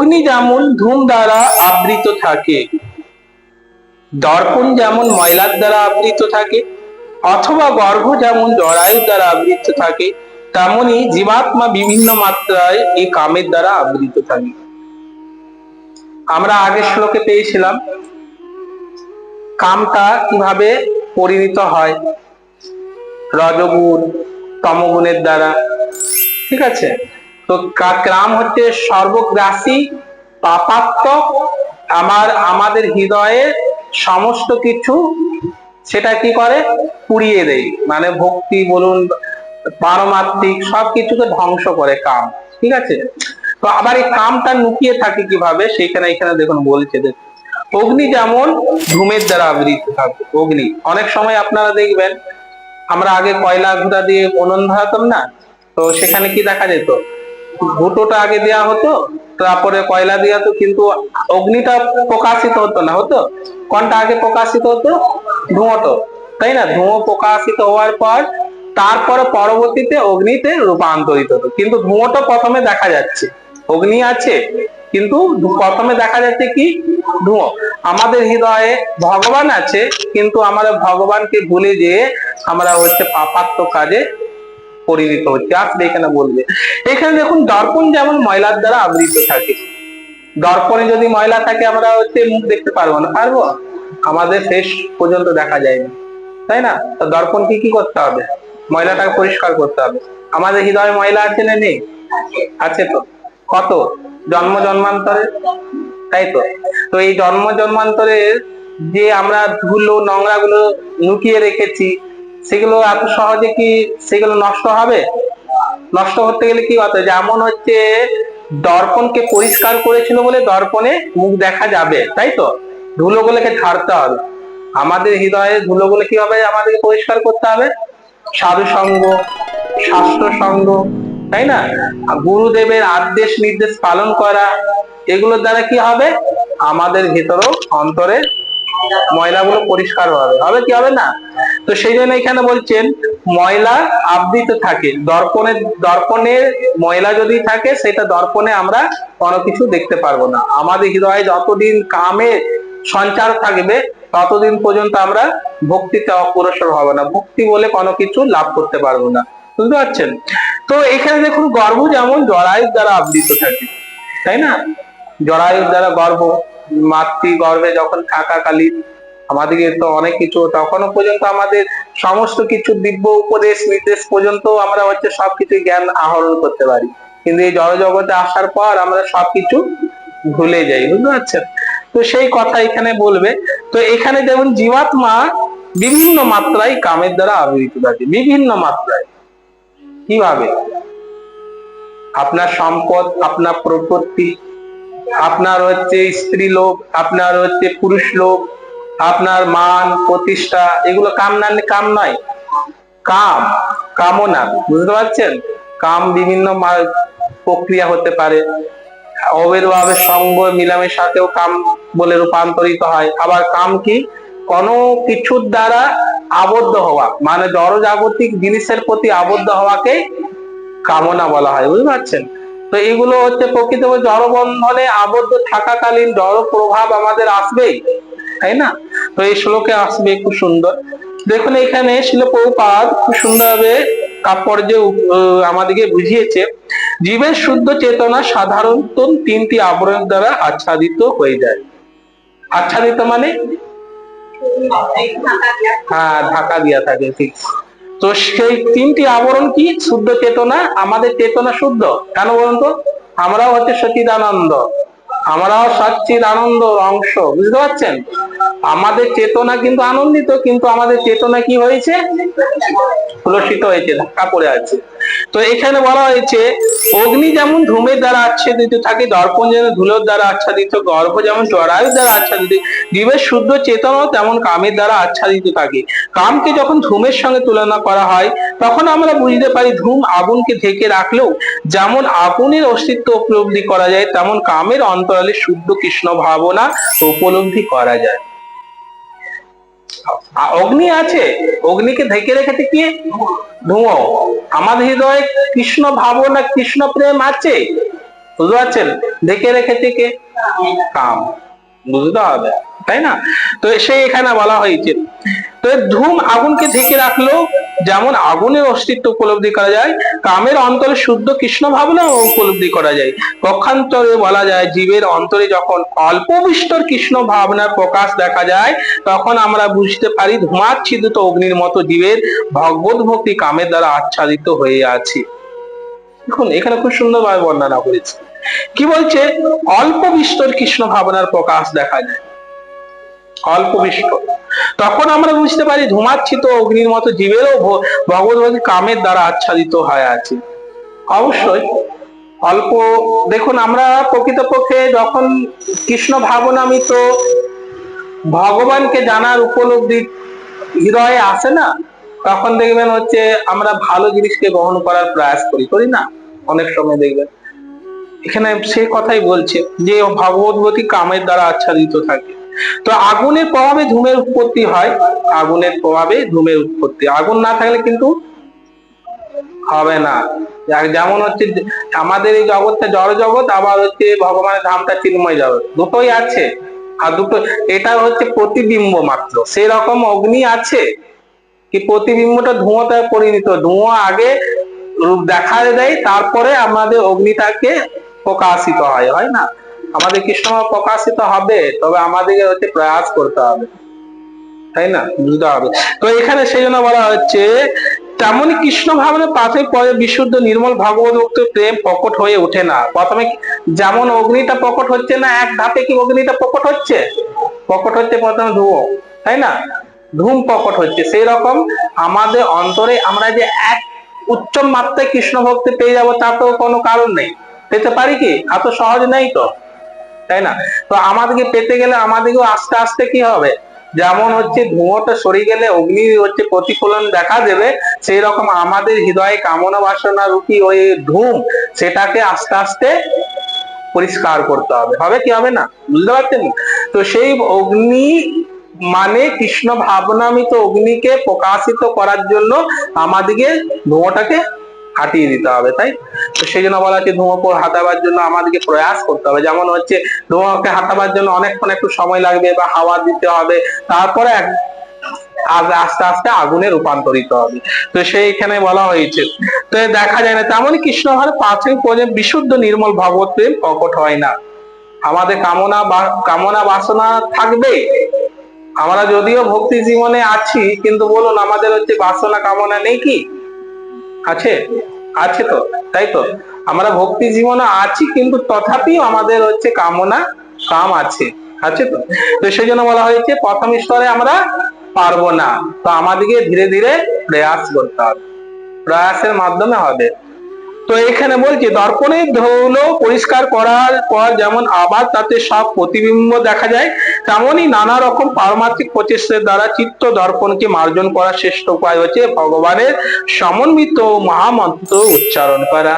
অগ্নি যেমন ধূম দ্বারা আবৃত থাকে, দর্পণ যেমন ময়লার দ্বারা আবৃত থাকে, অথবা গর্ভ যেমন জরায়ুর দ্বারা আবৃত থাকে, তেমনি জীবাত্মা বিভিন্ন মাত্রায় এই কামের দ্বারা আবৃত থাকে। আমরা আগের শ্লোকে পেয়েছিলাম, কামটা কীভাবে পরিণত হয়? রজগুণ, তমগুণের দ্বারা, ঠিক আছে? তো কা- কাম হচ্ছে সর্বগ্রাসী পাপাত্মক আমার, আমাদের হৃদয়ে সমস্ত কিছু সেটা কি করে? পুড়িয়ে দেয়। মানে ভক্তি বলুন, পারমাত্মিক সবকিছুকে ধ্বংস করে কাম। ঠিক আছে? তো আবার এই কামটা লুকিয়ে থাকে কীভাবে? সেখানে এখানে দেখুন বলছে অগ্নি যেমন ধূমের দ্বারা আবৃত থাকে, অগ্নি। অনেক সময় আপনারা দেখবেন, আমরা আগে কয়লা ঘুরা দিয়ে উনুন ধরাতাম না? তো সেখানে কি দেখা যেত? ভুটোটা আগে দেওয়া হতো, তারপরে কয়লা দেওয়া হতো, কিন্তু অগ্নিটা প্রকাশিত হতো না, হতো? কোনটা আগে প্রকাশিত হতো? ধোঁয়াটো তাই না? ধোঁয়া প্রকাশিত হওয়ার পর, তারপরে পরবর্তীতে অগ্নিতে রূপান্তরিত হতো। কিন্তু ধোঁয়াটা প্রথমে দেখা যাচ্ছে। অগ্নি আছে, কিন্তু প্রথমে দেখা যাচ্ছে কি? ধোঁয়া। আমাদের হৃদয়ে ভগবান আছে, কিন্তু আমরা ভগবানকে ভুলে যেয়ে আমরা হচ্ছে পাপাত্ম কাজে পরিণত হচ্ছে। আসলে এখানে বলবে, এখানে দেখুন দর্পণ যেমন ময়লার দ্বারা আবৃত থাকে। দর্পণে যদি ময়লা থাকে, আমরা হচ্ছে মুখ দেখতে পারব না। পারব? আমাদের শেষ পর্যন্ত দেখা যায় না তাই না? তো দর্পণকে কি করতে হবে? ময়লাটাকে পরিষ্কার করতে হবে। আমাদের হৃদয়ে ময়লা আছে না নেই? আছে তো। কত? জন্ম জন্মান্তরে? তাই তো। তো এই জন্ম জন্মান্তরের যে আমরা ধুলো নোংরা গুলো লুকিয়ে রেখেছি সেগুলো এত সহজে কি সেগুলো নষ্ট হবে? নষ্ট করতে গেলে কি হতো যেমন হচ্ছে দর্পণকে পরিষ্কার করেছিল বলে দর্পণে মুখ দেখা যাবে, তাই তো? ধুলোগুলোকে ঝাড়তে হবে। আমাদের হৃদয়ে ধুলোগুলো কি হবে? আমাদেরকে পরিষ্কার করতে হবে। সাধু সঙ্গ শাস্ত্র সঙ্গ তাই না? গুরুদেবের আদেশ নির্দেশ পালন করা, এগুলোর দ্বারা কি হবে? আমাদের ভিতরেও অন্তরে ময়লাগুলো পরিষ্কার হবে। হবে কি হবে না? তো সেই জন্য এখানে বলছেন, ময়লা আবৃত থাকে। দর্পণের দর্পণের ময়লা যদি থাকে, সেটা দর্পণে আমরা কোনো কিছু দেখতে পারব না। আমাদের হৃদয়ে যতদিন কামে সঞ্চার থাকবে, ততদিন পর্যন্ত আমরা ভক্তিতে অগ্রসর হব না। ভক্তি বলে কোনো কিছু লাভ করতে পারব না। বুঝতে পারছেন? তো এখানে দেখুন, গর্ভ যেমন জরায়ুর দ্বারা আবৃত থাকে, তাই না? জরায়ুর দ্বারা গর্ভ মাতৃ গর্ভে যখন থাকাকালীন আমাদেরকে তো অনেক কিছু, তখনও পর্যন্ত আমাদের সমস্ত কিছু দিব্য উপদেশ, নির্দেশ পর্যন্ত আমরা হচ্ছে সবকিছু জ্ঞান আহরণ করতে পারি। কিন্তু এই জড় জগতে আসার পর আমরা সবকিছু ভুলে যাই, বুঝতে পারছেন? তো সেই কথা এখানে বলবে, তো এখানে যেমন জীবাত্মা বিভিন্ন মাত্রায় কামের দ্বারা আবৃত থাকে, বিভিন্ন মাত্রায়। কীভাবে? আপনার সম্পদ, আপনার প্রপত্তি আপনার হচ্ছে স্ত্রী লোক, আপনার হচ্ছে পুরুষ লোক, আপনার মান, প্রতিষ্ঠা, এগুলো কাম না কাম নয়। কাম, কামনা, বুঝতে পারছেন? কাম বিভিন্ন প্রক্রিয়া হতে পারে। অবৈধভাবে সঙ্গ মিলামের সাথেও কাম বলে রূপান্তরিত হয়। আবার কাম কি? কোনো কিছুর দ্বারা আবদ্ধ হওয়া মানে জড়জাগতিক জিনিসের প্রতি আবদ্ধ হওয়াকে কামনা বলা হয়, বুঝতে পারছেন? তো এগুলো হচ্ছে প্রকৃত জড় বন্ধনে আবদ্ধ থাকাকালীন জড় প্রভাব আমাদের আসবেই তাই না? তো এই শ্লোকে আসবে খুব সুন্দর। দেখুন এখানে শিলপ্রপাত খুব সুন্দরভাবে তাৎপর্যে আমাদেরকে বুঝিয়েছে। জীবের শুদ্ধ চেতনা সাধারণত তিনটি আবরণ দ্বারা আচ্ছাদিত হয়ে যায়। আচ্ছাদিত মানে? হ্যাঁ ঢাকা দিয়া থাকে ঠিক। তো সেই তিনটি আবরণ কি? শুদ্ধ চেতনা, আমাদের চেতনা শুদ্ধ। কেন বলুন তো? আমরাও হচ্ছে সচিদানন্দ। আমরাও সচ্চিদ আনন্দ অংশ। বুঝতে পারছেন? আমাদের চেতনা কিন্তু আনন্দিত, কিন্তু আমাদের চেতনা কি হয়েছে? কলুষিত হয়েছে, ধাক্কা পড়ে আছে। তো এখানে বলা হয়েছে, অগ্নি যেমন ধূমের দ্বারা আচ্ছাদিত থাকে, দর্পণ যেন ধুলোর দ্বারা আচ্ছাদিত, গর্ভ যেমন জরায়ুর দ্বারা আচ্ছাদিত, জীবের শুদ্ধ চেতনাও তেমন কামের দ্বারা আচ্ছাদিত থাকে। কামকে যখন ধূমের সঙ্গে তুলনা করা হয়, তখন আমরা বুঝতে পারি ধূম আগুনকে ঢেকে রাখলেও যেমন আগুনের অস্তিত্ব উপলব্ধি করা যায়, তেমন কামের অন্তরালে শুদ্ধ কৃষ্ণ ভাবনা উপলব্ধি করা যায়। অগ্নি আছে। অগ্নিকে ঢেকে রেখেছে কি? ধুঁয়ো আমাদের হৃদয়ে কৃষ্ণ ভাবনা কৃষ্ণ প্রেম আছে? বুঝতে পারছেন? ঢেকে রেখেছে কে? কাম। বুঝতে হবে। তাই না? তো সেই এখানে বলা হয়েছে। তো ধুম আগুনকে ঢেকে রাখলেও যেমন আগুনের অস্তিত্ব উপলব্ধি করা যায়, কামের অন্তরে শুদ্ধ কৃষ্ণ ভাবনা উপলব্ধি করা যায়। পক্ষান্তরে বলা যায়, জীবের অন্তরে যখন অল্প বিস্তর কৃষ্ণ ভাবনার প্রকাশ দেখা যায়, তখন আমরা বুঝতে পারি ধূমাচ্ছিদিত অগ্নির মতো জীবের ভগবত ভক্তি কামের দ্বারা আচ্ছাদিত হয়ে আছে। দেখুন, এখানে খুব সুন্দরভাবে বর্ণনা করেছে। কি বলছে? অল্প বিস্তর কৃষ্ণ ভাবনার প্রকাশ দেখা যায়। অল্প বিস্তর তখন আমরা বুঝতে পারি ধূমাচ্ছিত অগ্নির মতো জীবেরও ভগবত কামের দ্বারা আচ্ছাদিত হয়ে আছে। অবশ্যই অল্প দেখুন, আমরা প্রকৃতপক্ষে যখন কৃষ্ণ ভাবনামিত ভগবানকে জানার উপলব্ধি হৃদয়ে আসে না, তখন দেখবেন হচ্ছে আমরা ভালো জিনিসকে গ্রহণ করার প্রয়াস করি। করি না? অনেক সময় দেখবেন। এখানে সে কথাই বলছে যে ভগবতবতী কামের দ্বারা আচ্ছাদিত থাকে। তো আগুনের প্রভাবে ধূমের উৎপত্তি হয়। আগুনের প্রভাবে ধূমের উৎপত্তি। আগুন না থাকলে কিন্তু হবে না। যেমন হচ্ছে আমাদের এই জগৎটা জড় জগৎ আবার হচ্ছে ভগবানের ধামটা চিন্ময় জগৎ। দুটোই আছে। আর দুটো, এটা হচ্ছে প্রতিবিম্ব মাত্র। সেই রকম অগ্নি আছে কি প্রতিবিম্বটা ধোঁয়াতে পরিণত। ধোঁয়া আগে রূপ দেখা দেয়, তারপরে আমাদের অগ্নিটাকে প্রকাশিত হয় হয় না? আমাদের কৃষ্ণ প্রকাশিত হবে? তবে আমাদেরকে হচ্ছে প্রয়াস করতে হবে। তাই না? বুঝতে হবে। তো এখানে সেই জন্য বলা হচ্ছে, তেমনই কৃষ্ণ ভাবনা প্রাথমিক পরে বিশুদ্ধ নির্মল ভগবত ভক্ত প্রেম প্রকট হয়ে ওঠে না। প্রথমে যেমন অগ্নিটা প্রকট হচ্ছে না, এক ধাপে কি অগ্নিটা প্রকট হচ্ছে? প্রকট হচ্ছে প্রথমে ধুয়ো তাই না? ধূম প্রকট হচ্ছে। সেই রকম আমাদের অন্তরে আমরা যে এক উচ্চ মাত্রায় কৃষ্ণ ভক্তি পেয়ে যাব তার তো কোনো কারণ নেই। পেতে পারি কি? এত সহজ নেই তো। তাই না? তো আমাদেরকে পেতে গেলে আমাদেরকেও আস্তে আস্তে কি হবে? যেমন হচ্ছে ধুঁয়োটা সরে গেলে অগ্নি হচ্ছে প্রতিফলন দেখা দেবে সেই রকম আমাদের হৃদয়ে কামনা বাসনা রূপী ওই ধূম সেটাকে আস্তে আস্তে পরিষ্কার করতে হবে। হবে কি হবে না? বুঝতে পারছেন? তো সেই অগ্নি মানে কৃষ্ণ ভাবনামিত অগ্নিকে প্রকাশিত করার জন্য আমাদেরকে ধোঁয়াটাকে হাটিয়ে দিতে হবে, তাই? তো সেই জন্য বলা হচ্ছে ধোঁয়া পর হাতাবার জন্য আমাদেরকে প্রয়াস করতে হবে। যেমন হচ্ছে ধোঁয়াকে হাতাবার জন্য অনেকক্ষণ একটু সময় লাগবে বা হাওয়া দিতে হবে, তারপরে আস্তে আস্তে আগুনে রূপান্তরিত হবে। তো সেইখানে বলা হয়েছে। তো দেখা যায় না, তেমনই কৃষ্ণ ভাবে প্রাথমিক পর্যায়ে বিশুদ্ধ নির্মল ভগবত প্রেম প্রকট হয় না। আমাদের কামনা কামনা বাসনা থাকবে আমরা যদিও ভক্তি জীবনে আছি, কিন্তু বলুন আমাদের হচ্ছে বাসনা কামনা নেই কি? আছে আছে তো, তাই তো? আমরা ভক্তি জীবনে আছি, কিন্তু তথাপিও আমাদের হচ্ছে কামনা কাম আছে আছে তো? তো সেই জন্য বলা হয়েছে প্রথম স্তরে আমরা পারব না। তো আমাদেরকে ধীরে ধীরে প্রয়াস করতে হবে। প্রয়াসের মাধ্যমে হবে। তো এখানে বলছি, দর্পণের ধৌল পরিষ্কার করার পর যেমন আবার তাতে সব প্রতিবিম্ব দেখা যায় তেমনই নানা রকম পারমাত্রিক প্রচেষ্টার দ্বারা চিত্ত দর্পণকে মার্জন করার শ্রেষ্ঠ উপায় হচ্ছে ভগবানের সমন্বিত মহামন্ত্র উচ্চারণ করা।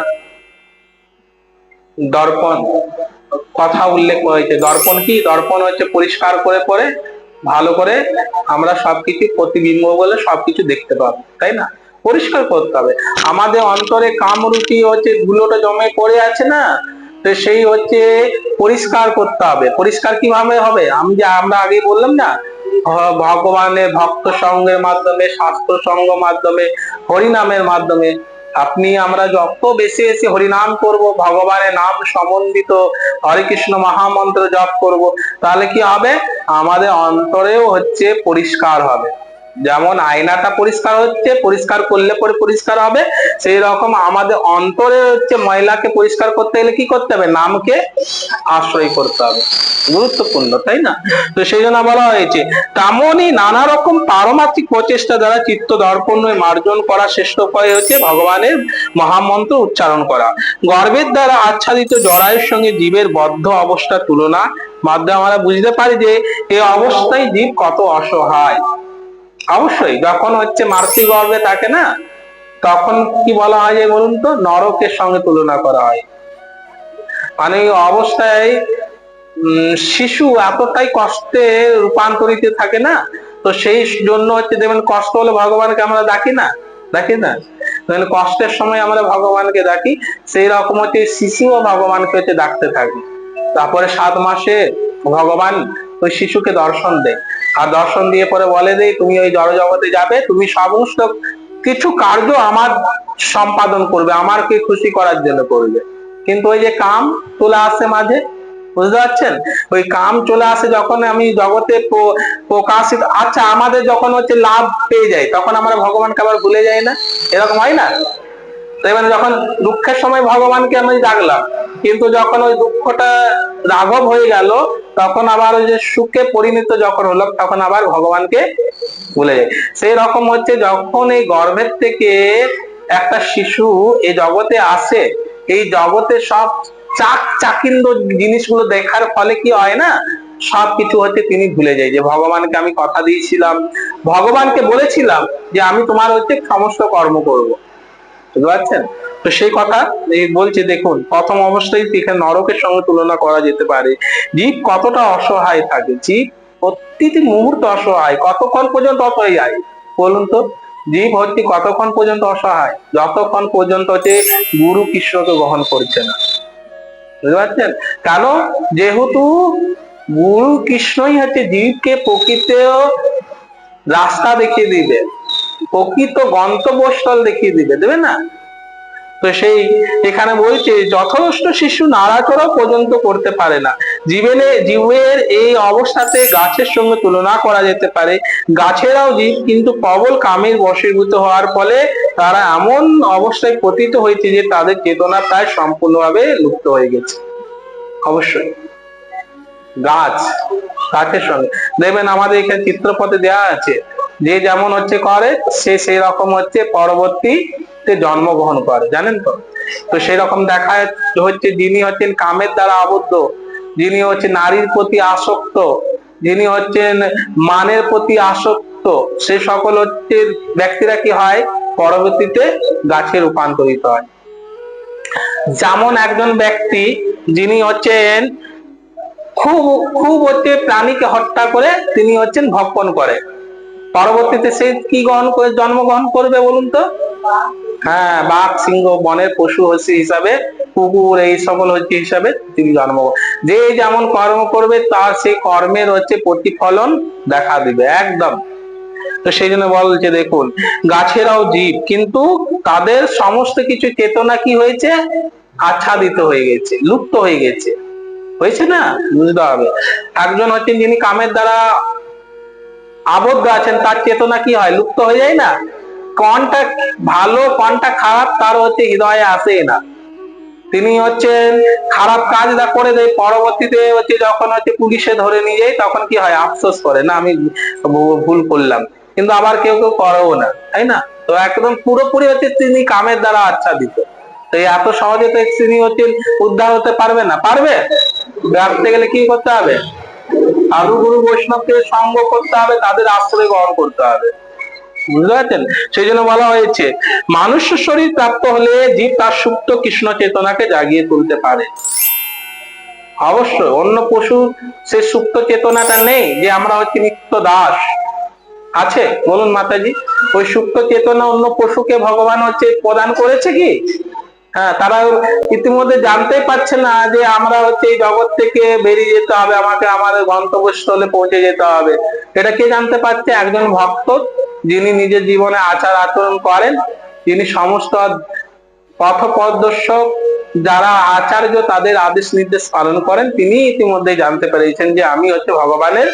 দর্পণ, কথা উল্লেখ হয়েছে। দর্পণ কি? দর্পণ হচ্ছে পরিষ্কার করে পরে, ভালো করে আমরা সবকিছু প্রতিবিম্ব বলে সবকিছু দেখতে পাবো, তাই না? পরিষ্কার করতে হবে। আমাদের অন্তরে কামরুচি হচ্ছে, ধুলোটা জমে পড়ে আছে না? তো সেই হচ্ছে পরিষ্কার করতে হবে। পরিষ্কার কীভাবে হবে? আমি যে আমরা আগে বললাম না ভগবানের ভক্ত সঙ্গের মাধ্যমে, শাস্ত্র সঙ্গ মাধ্যমে, হরিনামের মাধ্যমে। আপনি আমরা যত বেশি বেশি হরিনাম করব, ভগবানের নাম সম্বন্ধিত হরে কৃষ্ণ মহামন্ত্র জপ করব, তাহলে কি হবে? আমাদের অন্তরেও হচ্ছে পরিষ্কার হবে। যেমন আয়নাটা পরিষ্কার হচ্ছে, পরিষ্কার করলে পরে পরিষ্কার হবে। সেই রকম আমাদের অন্তরে হচ্ছে ময়লাকে পরিষ্কার করতে গেলে কি করতে হবে? নামকে আশ্রয় করতে হবে। গুরুত্বপূর্ণ, তাই না? তো সেই জন্য বলা হয়েছে তেমনই নানা রকম পারমাত্রিক প্রচেষ্টা দ্বারা চিত্ত দর্পণ মার্জন করা শ্রেষ্ঠ উপায় হচ্ছে ভগবানের মহামন্ত্র উচ্চারণ করা। গর্বের দ্বারা আচ্ছাদিত জরায়ের সঙ্গে জীবের বদ্ধ অবস্থা তুলনা। মাধ্যমে আমরা বুঝতে পারি যে এই অবস্থায় জীব কত অসহায়। অবশ্যই, যখন হচ্ছে মার্সি গর্ভে থাকে না, তখন কি বলা হয় যে বলুন তো, নরকের সঙ্গে তুলনা করা হয়। মানে অবস্থায় শিশু এতটাই কষ্টে রূপান্তরিত থাকে না, তো সেই জন্য হচ্ছে যেমন কষ্ট হলে ভগবানকে আমরা ডাকি না ডাকি না। কষ্টের সময় আমরা ভগবানকে ডাকি, সেই রকম হচ্ছে শিশুও ভগবানকে হচ্ছে ডাকতে থাকে। তারপরে সাত মাসে ভগবান ওই শিশুকে দর্শন দেয়। আর দর্শন দিয়ে পরে বলে দেয় তুমি ওই জড় জগতে যাবে, তুমি সমস্ত কিছু কার্য আমার সম্পাদন করবে, আমারকে খুশি করার জন্য করবে। কিন্তু ওই যে কাম চলে আসে মাঝে, বুঝতে পারছেন? ওই কাম চলে আসে যখন আমি জগতে প্রকাশিত আচ্ছা আমাদের যখন হচ্ছে লাভ পেয়ে যাই তখন আমরা ভগবানকে আবার ভুলে যাই না? এরকম হয় না? এবার যখন দুঃখের সময় ভগবানকে আমি ডাকলাম, কিন্তু যখন ওই দুঃখটা রাঘব হয়ে গেল, তখন আবার ওই যে সুখে পরিণত যখন হলো, তখন আবার ভগবানকে ভুলে যায়। সেই রকম হচ্ছে যখন এই গর্ভের থেকে একটা শিশু এই জগতে আসে, এই জগতে সব চাক চাকিন্দ জিনিসগুলো দেখার ফলে কি হয় না সবকিছু হচ্ছে তিনি ভুলে যায়। যে ভগবানকে আমি কথা দিয়েছিলাম, ভগবানকে বলেছিলাম যে আমি তোমার হচ্ছে সমস্ত কর্ম করব। বুঝতে পারছেন? তো সেই কথা বলছে, দেখুন, প্রথম অবস্থায় এখানে নরকের সঙ্গে তুলনা করা যেতে পারে। জীব কতটা অসহায় থাকে? জীব প্রতিটি মুহূর্ত অসহায়। কতক্ষণ পর্যন্ত অসহায়? বলুন তো, জীব হচ্ছে কতক্ষণ পর্যন্ত অসহায়? যতক্ষণ পর্যন্ত হচ্ছে গুরু কৃষ্ণকে গ্রহণ করছে না। বুঝতে পারছেন? কেন যেহেতু গুরু কৃষ্ণই হচ্ছে জীবকে প্রকৃত রাস্তা দেখিয়ে দিবে। প্রকৃত গন্তব্যস্থল দেখিয়ে দিবে, দেবে না? তো সেই এখানে বলছে, যথেষ্ট শিশু নাড়াচড়া পর্যন্ত করতে পারে না। জীবনে, জীবের এই অবস্থাতে গাছের সঙ্গে তুলনা করা যেতে পারে। গাছেরাও জীব, কিন্তু প্রবল কামের বশীভূত হওয়ার ফলে তারা এমন অবস্থায় পতিত হয়েছে যে তাদের চেতনা প্রায় সম্পূর্ণভাবে লুপ্ত হয়ে গেছে। অবশ্যই। গাছ, গাছের সঙ্গে। দেখবেন আমাদের এখানে চিত্রপথে দেওয়া আছে যে যেমন হচ্ছে করে, সে সেই রকম হচ্ছে পরবর্তীতে জন্মগ্রহণ করে, জানেন তো? তো সেই রকম দেখা হচ্ছে যিনি হচ্ছেন কামের দ্বারা আবদ্ধ, যিনি হচ্ছে নারীর প্রতি আসক্ত, যিনি হচ্ছেন মানের প্রতি আসক্ত, সে সকল হচ্ছে ব্যক্তিরা কি হয়? পরবর্তীতে গাছে রূপান্তরিত হয়। যেমন একজন ব্যক্তি যিনি হচ্ছেন খুব খুব হচ্ছে প্রাণীকে হত্যা করে, তিনি হচ্ছেন ভক্ষণ করে। পরবর্তীতে সে কি গ্রহণ করে, জন্মগ্রহণ করবে বলুন তো? হ্যাঁ বাঘ, সিংহ, বনের পশু হচ্ছে হিসাবে, কুকুর, এই সকল হচ্ছে হিসাবে তিনি জন্ম যে যেমন কর্ম করবে, তার সেই কর্মের হচ্ছে প্রতিফলন দেখা দিবে, একদম। তো সেই জন্য বলছে দেখুন, গাছেরাও জীব, কিন্তু তাদের সমস্ত কিছু চেতনা কি হয়েছে? আচ্ছাদিত হয়ে গেছে, লুপ্ত হয়ে গেছে। হয়েছে না? বুঝতে হবে। একজন হচ্ছেন যিনি কামের দ্বারা আবদ্ধ আছেন, তার চেতনা কি হয়? লুপ্ত হয়ে যায় না? কোনটা ভালো কোনটা খারাপ, তার হচ্ছে হৃদয়ে আসেই না। তিনি হচ্ছেন খারাপ কাজ দা করে দেয়, পরবর্তীতে হচ্ছে যখন হচ্ছে পুলিশে ধরে নিয়ে যায়, তখন কি হয়? আফসোস করে। না, আমি ভুল করলাম। কিন্তু আবার কেউ কেউ করেও না, তাই না? তো একদম পুরোপুরি হচ্ছে তিনি কামের দ্বারা আচ্ছাদিত। তো এত সহজে তো তিনি হচ্ছে উদ্ধার হতে পারবে না। পারবে? রাখতে গেলে কি করতে হবে? সাধু গুরু বৈষ্ণবকে সঙ্গ করতে হবে, তাদের আশ্রয় গ্রহণ করতে হবে। বুঝতে পারছেন? সেই জন্য বলা হয়েছে, মানুষ শরীর প্রাপ্ত হলে জীব তার সুপ্ত কৃষ্ণ চেতনাকে জাগিয়ে তুলতে পারে। অবশ্যই, অন্য পশু সে সুপ্ত চেতনাটা নেই যে আমরা হচ্ছে নিত্য দাস। আছে, বলুন মাতাজি, ওই সুপ্ত চেতনা অন্য পশুকে ভগবান হচ্ছে প্রদান করেছে কি? হ্যাঁ তারা ইতিমধ্যে জানতেই পারছে না যে আমরা হচ্ছে এই জগৎ থেকে বেরিয়ে যেতে হবে, আমাকে আমাদের গন্তব্যস্থলে পৌঁছে যেতে হবে। এটা কে জানতে পারছে? একজন ভক্ত, যিনি নিজের জীবনে আচার আচরণ করেন, যিনি সমস্ত পথ প্রদর্শক যারা আচার্য তাদের আদেশ নির্দেশ পালন করেন, তিনি ইতিমধ্যে জানতে পেরেছেন যে আমি হচ্ছে ভগবানের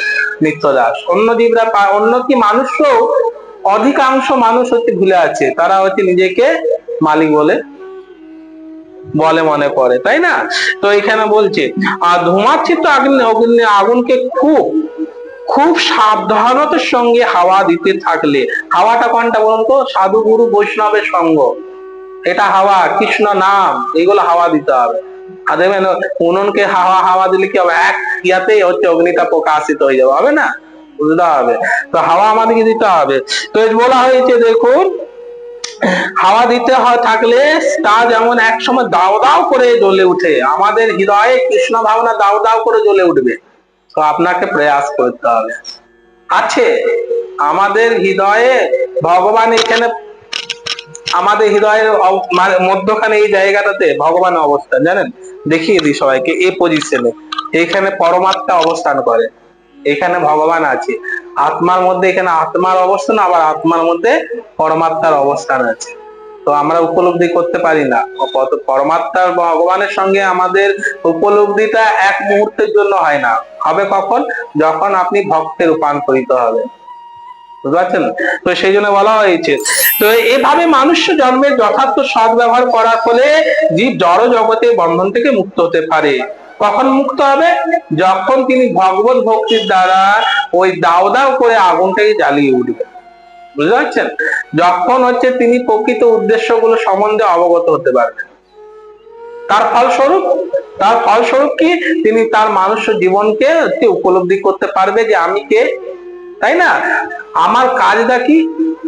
নিত্য দাস অন্য জীবরা অন্য কি মানুষও, অধিকাংশ মানুষ হচ্ছে ভুলে আছে, তারা হচ্ছে নিজেকে মালিক বলে বলে মনে করে, তাই না? তো এখানে বলছে, আর ধুমাচ্ছিত আগুন অগ্নি আগুনকে খুব খুব সাবধানতার সঙ্গে হাওয়া দিতে থাকলে। হাওয়াটা কোনটা বলুন তো? সাধু গুরু বৈষ্ণবের সঙ্গ। এটা হাওয়া, কৃষ্ণ নাম, এগুলো হাওয়া দিতে হবে। আর দেখবেন, উনুনকে হাওয়া হাওয়া দিলে কি হবে? এক ইয়াতেই হচ্ছে অগ্নিটা প্রকাশিত হয়ে যাবে, হবে না? বুঝতে হবে। তো হাওয়া আমাদেরকে দিতে হবে। তো বলা হয়েছে, দেখুন হাওয়া দিতে হয় থাকলে তা যেমন এক সময় দাও দাও করে জ্বলে উঠে। আমাদের হৃদয়ে কৃষ্ণ ভাবনা দাও দাও করে জ্বলে উঠবে। তো আপনাকে প্রয়াস করতে হবে। আছে, আমাদের হৃদয়ে ভগবান এখানে, আমাদের হৃদয়ের মধ্যখানে এই জায়গাটাতে ভগবান অবস্থান, জানেন? দেখিয়ে দিই সবাইকে এই পজিশনে এইখানে পরমাত্মা অবস্থান করে। এখানে ভগবান আছে। আত্মার মধ্যে এখানে আত্মার অবস্থান, আবার আত্মার মধ্যে পরমাত্মার অবস্থান আছে। তো আমরা উপলব্ধি করতে পারি না। পরমাত্মার ভগবানের সঙ্গে আমাদের উপলব্ধিটা এক মুহূর্তের জন্য হয় না। হবে কখন? যখন আপনি ভক্তে রূপান্তরিত হবে বুঝতে পারছেন? তো সেই জন্য বলা হয়েছে। তো এভাবে মানুষ জন্মের যথার্থ সদ ব্যবহার করার ফলে জীব জড় জগতে বন্ধন থেকে মুক্ত হতে পারে। কখন মুক্ত হবে? যখন তিনি ভগবত ভক্তির দ্বারা ওই দাও দাও করে আগুনটাকে জ্বালিয়ে উঠবে। বুঝতে পারছেন? যখন হচ্ছে তিনি প্রকৃত উদ্দেশ্যগুলো সম্বন্ধে অবগত হতে পারবেন। তার ফলস্বরূপ তার ফলস্বরূপ কি? তিনি তার মানুষ জীবনকে উপলব্ধি করতে পারবে যে আমি কে? তাই না? আমার কাজটা কি?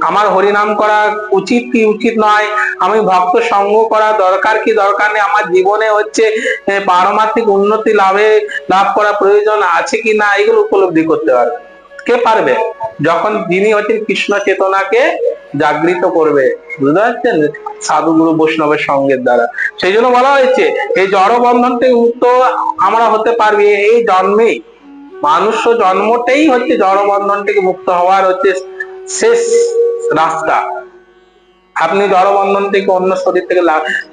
আমার হরিনাম করা উচিত কি উচিত নয়? আমি ভক্ত সঙ্গ করা দরকার কি দরকার নেই? আমার জীবনে হচ্ছে পারমার্থিক উন্নতি লাভে, লাভ করা প্রয়োজন আছে কি না? এগুলো উপলব্ধি করতে পারবে কে পারবে? যখন যিনি হচ্ছেন কৃষ্ণ চেতনাকে জাগৃত করবে। বুঝতে পারছেন? সাধুগুরু বৈষ্ণবের সঙ্গের দ্বারা। সেই জন্য বলা হয়েছে, এই জড় বন্ধন থেকে মুক্ত আমরা হতে পারবি। এই জন্মেই, মানুষ জন্মটাই হচ্ছে জড় বন্ধন থেকে মুক্ত হওয়ার হচ্ছে শেষ রাস্তা। আপনি জড়বন্ধন থেকে অন্য শরীর থেকে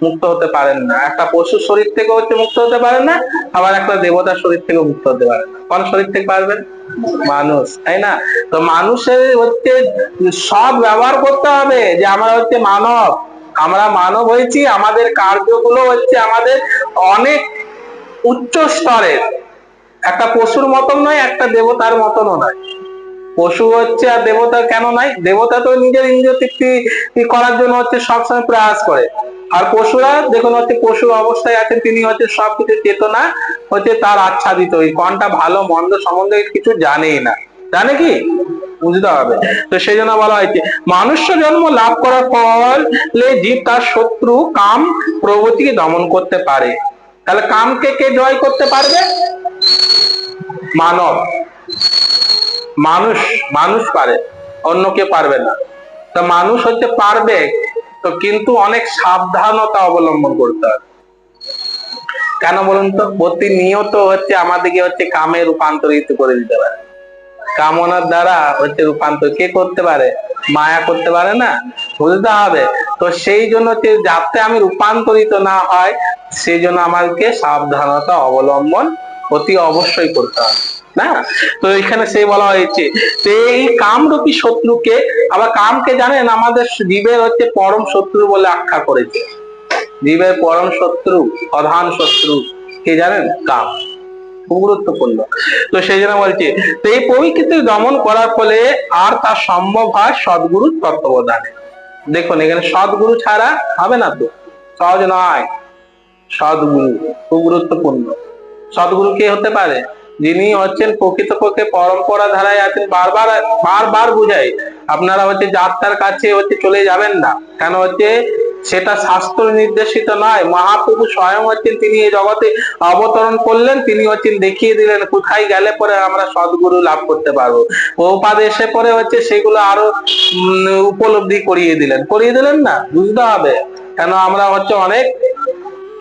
মুক্ত হতে পারেন না। একটা পশুর শরীর থেকে হচ্ছে মুক্ত হতে পারেন না, আবার একটা দেবতার শরীর থেকে মুক্ত হতে পারেন না। কোন শরীর থেকে পারবেন? মানুষ, তাই না? তো মানুষের হচ্ছে সব ব্যবহার করতে হবে যে আমরা হচ্ছে মানব। আমরা মানব হয়েছি, আমাদের কার্যগুলো হচ্ছে আমাদের অনেক উচ্চ স্তরের। একটা পশুর মতন নয়, একটা দেবতার মতনও নয়। পশু হচ্ছে আর দেবতা কেন নাই? দেবতা তো নিজের ইন্দ্রিয় তৃপ্তি করার জন্য হচ্ছে সবসময় প্রয়াস করে। আর পশুরা, দেখুন হচ্ছে পশু অবস্থায় আছেন, তিনি হচ্ছে সবকিছু চেতনা হচ্ছে তার আচ্ছাদিত। ওই কোনটা ভালো, মন্দ সম্বন্ধে কিছু জানেই না। জানে কি? বুঝতে হবে। তো সেই জন্য বলা হয়েছে, মানুষ্য জন্ম লাভ করার ফলে জীব তার শত্রু কাম প্রভৃতিকে দমন করতে পারে। তাহলে কামকে কে জয় করতে পারবে? মানব। মানুষ মানুষ পারে অন্য কে পারবে না। তো মানুষ হচ্ছে পারবে, তো কিন্তু অনেক সাবধানতা অবলম্বন করতে হবে। কেন বলুন তো? প্রতিনিয়ত হচ্ছে আমাদেরকে হচ্ছে কামে রূপান্তরিত করে দিতে পারে। কামনার দ্বারা হচ্ছে রূপান্তর কে করতে পারে? মায়া করতে পারে না? বুঝতে হবে। তো সেই জন্য হচ্ছে যাতে আমি রূপান্তরিত না হয়, সেই জন্য আমাকে সাবধানতা অবলম্বন অতি অবশ্যই করতে হবে, না? তো এখানে সেই বলা হয়েছে যে এই কামরূপী শত্রুকে আবার কামকে জানেন, আমাদের জীবের হচ্ছে পরম শত্রু বলে আখ্যা করেছে। জীবের পরম শত্রু, প্রধান শত্রু কে জানেন? কাম। খুব গুরুত্বপূর্ণ। তো সেই জন্য বলছে, তো এই প্রকৃতি দমন করার ফলে আর তা সম্ভব হয় সদ্গুরু তত্ত্বাবধানে। দেখুন, এখানে সদ্গুরু ছাড়া হবে না তো? সহজ নয়। সদ্গুরু, খুব গুরুত্বপূর্ণ। সদ্গুরু কে হতে পারে? যিনি হচ্ছেন প্রকৃতপক্ষে পরম্পরা ধারায় আছেন, বারবার বারবার বুঝাই, আপনারা হচ্ছে যাত্রার কাছে হচ্ছে চলে যাবেন না। কেন হচ্ছে? সেটা শাস্ত্র নির্দেশিত নয়। মহাপ্রভু স্বয়ং হচ্ছেন, তিনি এই জগতে অবতরণ করলেন, তিনি হচ্ছেন দেখিয়ে দিলেন, কোথায় গেলে পরে আমরা সদ্গুরু লাভ করতে পারব। প্রভুপাদ এসে পরে হচ্ছে সেগুলো আরও উপলব্ধি করিয়ে দিলেন। করিয়ে দিলেন না? বুঝতে হবে। কেন আমরা হচ্ছে অনেক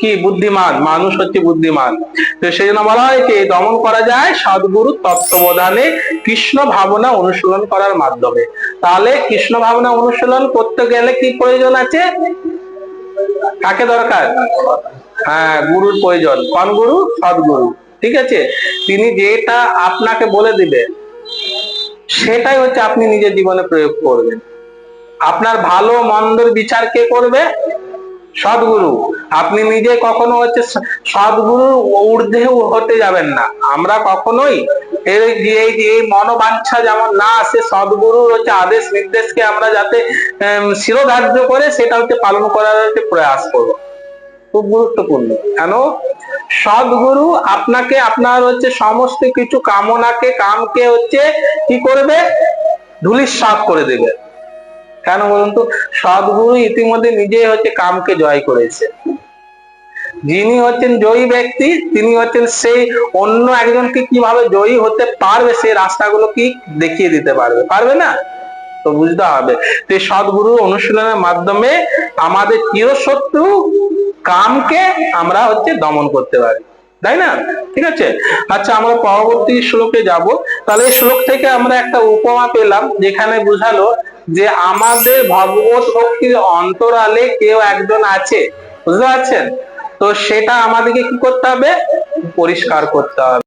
কি বুদ্ধিমান? মানুষ হচ্ছে বুদ্ধিমান। তো সেই জন্য বলা হয় যে দমন করা যায় সদ্গুরু তত্ত্ববোধানে কৃষ্ণ ভাবনা অনুশীলন করার মাধ্যমে। তাহলে কৃষ্ণ ভাবনা অনুশীলন করতে গেলে কি প্রয়োজন আছে? কাকে দরকার? হ্যাঁ গুরুর প্রয়োজন। কোন গুরু? সদ্গুরু। ঠিক আছে? তিনি যেটা আপনাকে বলে দিবে, সেটাই হচ্ছে আপনি নিজের জীবনে প্রয়োগ করবেন। আপনার ভালো মন্দর বিচার কে করবে? সদ্গুরু। আপনি নিজে কখনো হচ্ছে স- সদ্গুরুর ঊর্ধ্বে হতে যাবেন না। আমরা কখনোই এই এই মনোবাঞ্ছা যেমন না আসে, সদ্গুরুর হচ্ছে আদেশ নির্দেশকে আমরা যাতে শিরোধার্য করে সেটা হচ্ছে পালন করার হচ্ছে প্রয়াস করব। খুব গুরুত্বপূর্ণ। কেন? সদ্গুরু আপনাকে, আপনার হচ্ছে সমস্ত কিছু কামনাকে, কামকে হচ্ছে কি করবে? ধুলিস্বাত করে দেবে। কেন বলুন তো? সদ্গুরু ইতিমধ্যে নিজেই হচ্ছে কামকে জয় করেছে। যিনি হচ্ছেন জয়ী ব্যক্তি, তিনি হচ্ছেন সেই অন্য একজনকে কীভাবে জয়ী হতে পারবে সেই রাস্তাগুলো কি দেখিয়ে দিতে পারবে? পারবে না? তো বুঝতে হবে। তো সদ্গুরু অনুশীলনের মাধ্যমে আমাদের চিরশত্রু কামকে আমরা হচ্ছে দমন করতে পারি। তাই না? ঠিক আছে? আচ্ছা আমরা পরবর্তী শ্লোকে যাব। তাহলে এই শ্লোক থেকে আমরা একটা উপমা পেলাম, যেখানে বুঝালো যে আমাদের ভগবত ভক্তির অন্তরালে কেউ একজন আছে, বুঝতে পারছেন? তো সেটা আমাদেরকে কি করতে হবে? পরিষ্কার করতে হবে।